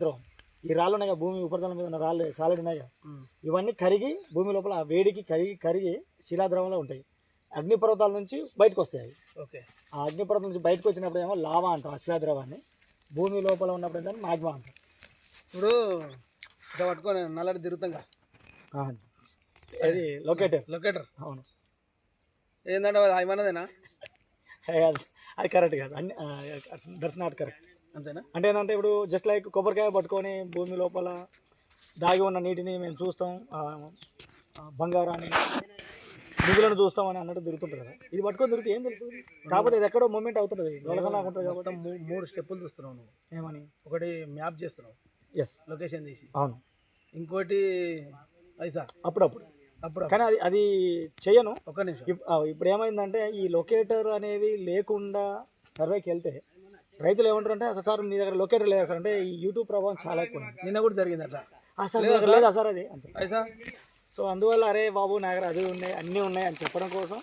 ద్రోహం ఈ రాళ్ళు ఉన్నాయి భూమి ఉపరితలం మీద ఉన్న రాళ్ళు సాలిడ్ ఉన్నాయి ఇవన్నీ కరిగి భూమి లోపల ఆ వేడికి కరిగి కరిగి శిలాద్రవంలో ఉంటాయి. అగ్నిపర్వతాల నుంచి బయటకు వస్తాయి. ఓకే. ఆ అగ్నిపర్వతం నుంచి బయటకు వచ్చినప్పుడు ఏమో లావా అంటాం ఆ శిలాద్రవాన్ని. భూమి లోపల ఉన్నప్పుడు ఏంటంటే మాగ్మా అంటాం ఇప్పుడు ఇట్లా పట్టుకొని నల్లటి తిరుగుతాంగా అది లొకేటర్ లొకేటర్ అవును. ఏంటంటే అది ఏమన్నదేనా అది కరెక్ట్ కాదు. అన్ని దట్స్ నాట్ కరెక్ట్ అంతేనా? అంటే ఏంటంటే ఇప్పుడు జస్ట్ లైక్ కొబ్బరికాయ పట్టుకొని భూమి లోపల దాగి ఉన్న నీటిని మేము చూస్తాం బంగారాన్ని నిధులను చూస్తాం అని అన్నట్టు తిరుగుతుంటుంది కదా. ఇది పట్టుకొని తిరిగితే ఏం తెలుసు? కాకపోతే ఇది ఎక్కడో మూమెంట్ అవుతుంది ఉంటుంది కాబట్టి. మూడు స్టెప్పులు చూస్తున్నావు నువ్వు. ఏమని? ఒకటి మ్యాప్ చేస్తున్నావు ఎస్ లొకేషన్ తీసి. అవును. ఇంకోటి ఐసా అప్పుడప్పుడు. అప్పుడు కానీ అది అది చేయను ఒక్క నిమిషం. ఇప్పుడు ఏమైందంటే ఈ లొకేటర్ అనేవి లేకుండా సర్వేకి వెళ్తే రైతులు ఏమంటారు అంటే అసలు సార్ మీ దగ్గర లొకేటర్ లేదా సార్? అంటే ఈ యూట్యూబ్ ప్రభావం చాలా ఎక్కువ నిన్న కూడా జరిగింది అట్లా "ఆ, సార్ మీ దగ్గర లేదా సార్ అది? సో అందువల్ల అరే బాబు నా దగ్గర అది ఉన్నాయి అన్నీ ఉన్నాయి అని చెప్పడం కోసం